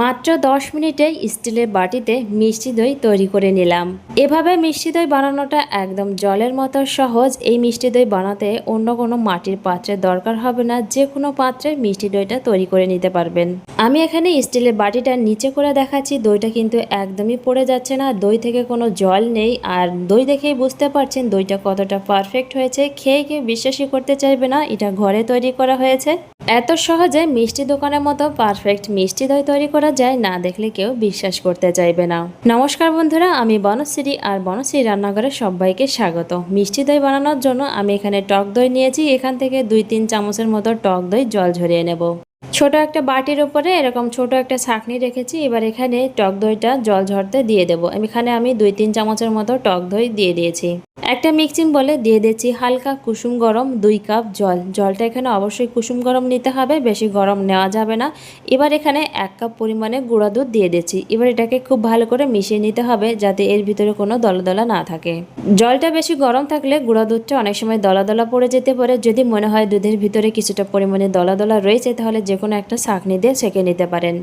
মাত্র দশ মিনিটে স্টিলের বাটিতে মিষ্টি দই তৈরি করে নিলাম। এভাবে মিষ্টি দই বানানোটা একদম জলের মতো সহজ। এই মিষ্টি দই বানাতে অন্য কোনো মাটির পাত্রের দরকার হবে না। যে কোনো পাত্রে মিষ্টি দইটা তৈরি করে নিতে পারবেন। আমি এখানে স্টিলের বাটিটা নিচে করে দেখাচ্ছি। দইটা কিন্তু একদমই পড়ে যাচ্ছে না। দই থেকে কোনো জল নেই। আর দই দেখেই বুঝতে পারছেন দইটা কতটা পারফেক্ট হয়েছে। খেয়ে কেউ বিশ্বাসই করতে চাইবে না। এটা ঘরে তৈরি করা হয়েছে। এত সহজে মিষ্টি দোকানের মতো পারফেক্ট মিষ্টি দই তৈরি করা যায় না দেখলে কেউ বিশ্বাস করতে চাইবে না। নমস্কার বন্ধুরা, আমি বনশ্রী আর বনশ্রী রান্নাঘরে সবাইকে স্বাগত। মিষ্টি দই বানানোর জন্য আমি এখানে টক দই নিয়েছি। এখান থেকে দুই তিন চামচের মতো টক দই জল ঝরিয়ে নেব। ছোট একটা বাটির উপরে এরকম ছোট একটা ছাকনি রেখেছি, এবার এখানে টক দইটা জল ঝরতে দিয়ে দেবো। এখানে আমি দুই তিন চামচের মতো টক দই দিয়ে দিয়েছি। একটা মিক্সিং বলে দিয়ে দিয়েছি হালকা কুসুম গরম দুই কাপ জল। জলটা এখানে অবশ্যই কুসুম গরম নিতে হবে, বেশি গরম নেওয়া যাবে না। এবার এখানে এক কাপ পরিমাণে গুঁড়া দুধ দিয়ে দিচ্ছি। এবার এটাকে খুব ভালো করে মিশিয়ে নিতে হবে যাতে এর ভিতরে কোনো দলাদলা না থাকে। জলটা বেশি গরম থাকলে গুঁড়া দুধটা অনেক সময় দলা দলা পড়ে যেতে পারে। যদি মনে হয় দুধের ভিতরে কিছুটা পরিমাণে দলা দলা রয়েছে, তাহলে যে কোনো একটা ছাঁকনি দিয়ে সেঁকে নিতে পারেন।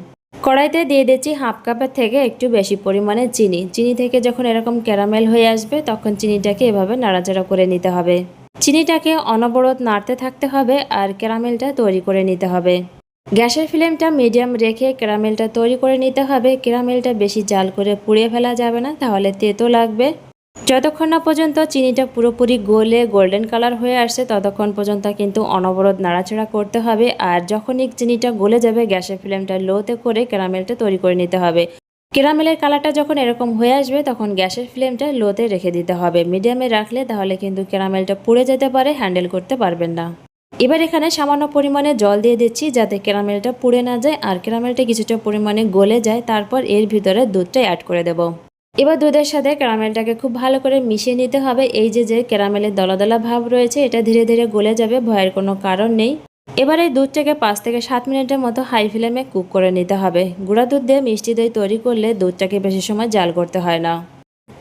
কড়াইতে দিয়ে দিচ্ছি হাফ কাপের থেকে একটু বেশি পরিমাণে চিনি। চিনি থেকে যখন এরকম ক্যারামেল হয়ে আসবে, তখন চিনিটাকে এভাবে নাড়াচাড়া করে নিতে হবে। চিনিটাকে অনবরত নাড়তে থাকতে হবে আর ক্যারামেলটা তৈরি করে নিতে হবে। গ্যাসের ফ্লেমটা মিডিয়াম রেখে ক্যারামেলটা তৈরি করে নিতে হবে। ক্যারামেলটা বেশি জাল করে পুড়িয়ে ফেলা যাবে না, তাহলে তেতো লাগবে। যতক্ষণ না পর্যন্ত চিনিটা পুরোপুরি গলে গোল্ডেন কালার হয়ে আসছে, ততক্ষণ পর্যন্ত কিন্তু অনবরত নাড়াচাড়া করতে হবে। আর যখনই চিনিটা গলে যাবে, গ্যাসের ফ্লেমটা লোতে করে ক্যারামেলটা তৈরি করে নিতে হবে। ক্যারামেলের কালারটা যখন এরকম হয়ে আসবে, তখন গ্যাসের ফ্লেমটা লোতে রেখে দিতে হবে। মিডিয়ামে রাখলে তাহলে কিন্তু ক্যারামেলটা পুড়ে যেতে পারে, হ্যান্ডেল করতে পারবেন না। এবার এখানে সামান্য পরিমাণে জল দিয়ে দিচ্ছি, যাতে ক্যারামেলটা পুড়ে না যায়। আর ক্যারামেলটা কিছুটা পরিমাণে গলে যায়, তারপর এর ভিতরে দুধটা অ্যাড করে দেবো। এবার দুধের সাথে ক্যারামেলটাকে খুব ভালো করে মিশিয়ে নিতে হবে। এই যে যে ক্যারামেলের দলাদলা ভাব রয়েছে, এটা ধীরে ধীরে গলে যাবে, ভয়ের কোনো কারণ নেই। এবার এই দুধটাকে পাঁচ থেকে সাত মিনিটের মতো হাই ফ্লেমে কুক করে নিতে হবে। গুঁড়া দুধ দিয়ে মিষ্টি দই তৈরি করলে দুধটাকে বেশি সময় জাল করতে হয় না।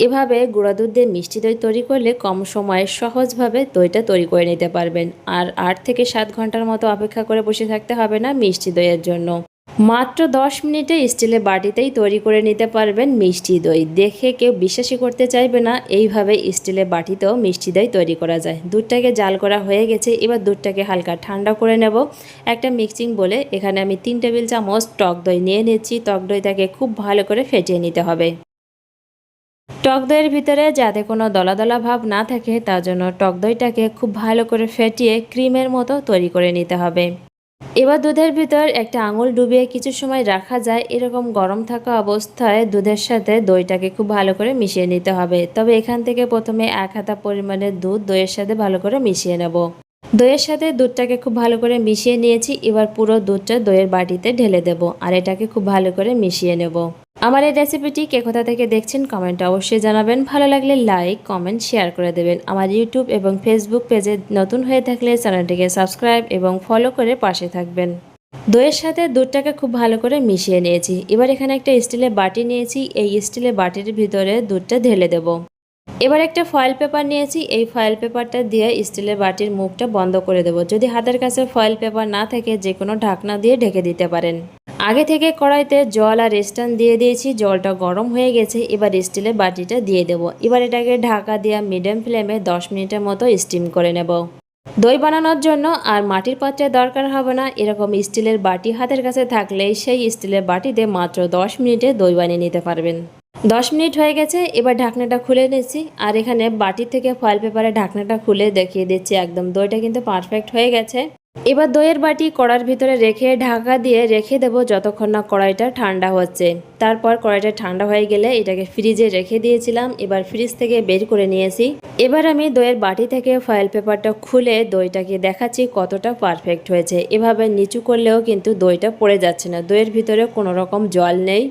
এভাবে গুঁড়া দুধ দিয়ে মিষ্টি দই তৈরি করলে কম সময়ে সহজভাবে দইটা তৈরি করে নিতে পারবেন। আর আট থেকে সাত ঘণ্টার মতো অপেক্ষা করে বসে থাকতে হবে না মিষ্টি দইয়ের জন্য। মাত্র দশ মিনিটে স্টিলের বাটিতেই তৈরি করে নিতে পারবেন মিষ্টি দই। দেখে কেউ বিশ্বাসই করতে চাইবে না, এইভাবে স্টিলের বাটিতেও মিষ্টি দই তৈরি করা যায়। দুধটাকে জাল করা হয়ে গেছে, এবার দুধটাকে হালকা ঠান্ডা করে নেব। একটা মিক্সিং বলে এখানে আমি তিন টেবিল চামচ টক দই নিয়ে নিচ্ছি। টক দইটাকে খুব ভালো করে ফেটিয়ে নিতে হবে। টক দইয়ের ভিতরে যাতে কোনো দলা দলা ভাব না থাকে, তার জন্য টক দইটাকে খুব ভালো করে ফেটিয়ে ক্রিমের মতো তৈরি করে নিতে হবে। এবার দুধের ভিতর একটা আঙুল ডুবিয়ে কিছু সময় রাখা যায়, এরকম গরম থাকা অবস্থায় দুধের সাথে দইটাকে খুব ভালো করে মিশিয়ে নিতে হবে। তবে এখান থেকে প্রথমে এক হাতা পরিমাণের দুধ দইয়ের সাথে ভালো করে মিশিয়ে নেব। দইয়ের সাথে দুধটাকে খুব ভালো করে মিশিয়ে নিয়েছি। এবার পুরো দুধটা দইয়ের বাটিতে ঢেলে দেব আর এটাকে খুব ভালো করে মিশিয়ে নেব। আমার এই রেসিপিটি কে কোথা থেকে দেখছেন কমেন্টে অবশ্যই জানাবেন। ভালো লাগলে লাইক, কমেন্ট, শেয়ার করে দেবেন। আমার ইউটিউব এবং ফেসবুক পেজে নতুন হয়ে থাকলে চ্যানেলটিকে সাবস্ক্রাইব এবং ফলো করে পাশে থাকবেন। দইয়ের সাথে দুধটাকে খুব ভালো করে মিশিয়ে নিয়েছি। এবার এখানে একটা স্টিলের বাটি নিয়েছি। এই স্টিলের বাটির ভিতরে দুধটা ঢেলে দেব। এবার একটা ফয়েল পেপার নিয়েছি। এই ফয়েল পেপারটা দিয়ে স্টিলের বাটির মুখটা বন্ধ করে দেব। যদি হাতের কাছে ফয়েল পেপার না থাকে যে কোনো ঢাকনা দিয়ে ঢেকে দিতে পারেন। আগে থেকে কড়াইতে জল আর স্টান দিয়ে দিয়েছি। জলটা গরম হয়ে গেছে। এবার স্টিলের বাটিটা দিয়ে দেব। এবার এটাকে ঢাকা দিয়ে মিডিয়াম ফ্লেমে দশ মিনিটের মতো স্টিম করে নেব। দই বানানোর জন্য আর মাটির পাত্রের দরকার হবে না। এরকম স্টিলের বাটি হাতের কাছে থাকলেই সেই স্টিলের বাটিতে মাত্র দশ মিনিটে দই বানিয়ে নিতে পারবেন। দশ মিনিট হয়ে গেছে, এবার ঢাকনাটা খুলে নিচ্ছি। আর এখানে বাটি থেকে ফয়েল পেপারে ঢাকনাটা খুলে দেখিয়ে দিচ্ছি একদম। দইটা কিন্তু পারফেক্ট হয়ে গেছে। এবার দইয়ের বাটি কড়ার ভিতরে রেখে ঢাকা দিয়ে রেখে দেব যতক্ষণ না কড়াইটা ঠান্ডা হচ্ছে। তারপর কড়াইটা ঠান্ডা হয়ে গেলে এটাকে ফ্রিজে রেখে দিয়েছিলাম। এবার ফ্রিজ থেকে বের করে নিয়েছি। এবার আমি দইয়ের বাটি থেকে ফয়েল পেপারটা খুলে দইটাকে দেখাচ্ছি কতটা পারফেক্ট হয়েছে। এভাবে নিচু করলেও কিন্তু দইটা পড়ে যাচ্ছে না। দইয়ের ভিতরে কোনো রকম জল নেই।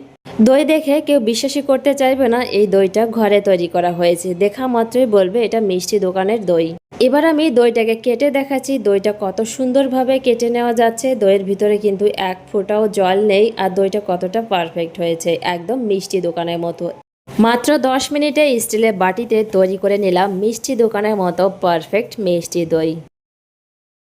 দই দেখে কেউ বিশ্বাসই করতে চাইবে না, এই দইটা ঘরে তৈরি করা হয়েছে। দেখা মাত্রই বলবে, এটা মিষ্টি দোকানের দই। এবার আমি দইটাকে কেটে দেখাচ্ছি। দইটা কত সুন্দরভাবে কেটে নেওয়া যাচ্ছে। দইয়ের ভিতরে কিন্তু এক ফোঁটাও জল নেই আর দইটা কতটা পারফেক্ট হয়েছে, একদম মিষ্টি দোকানের মতো। মাত্র দশ মিনিটে স্টিলের বাটিতে তৈরি করে নিলাম মিষ্টি দোকানের মতো পারফেক্ট মিষ্টি দই।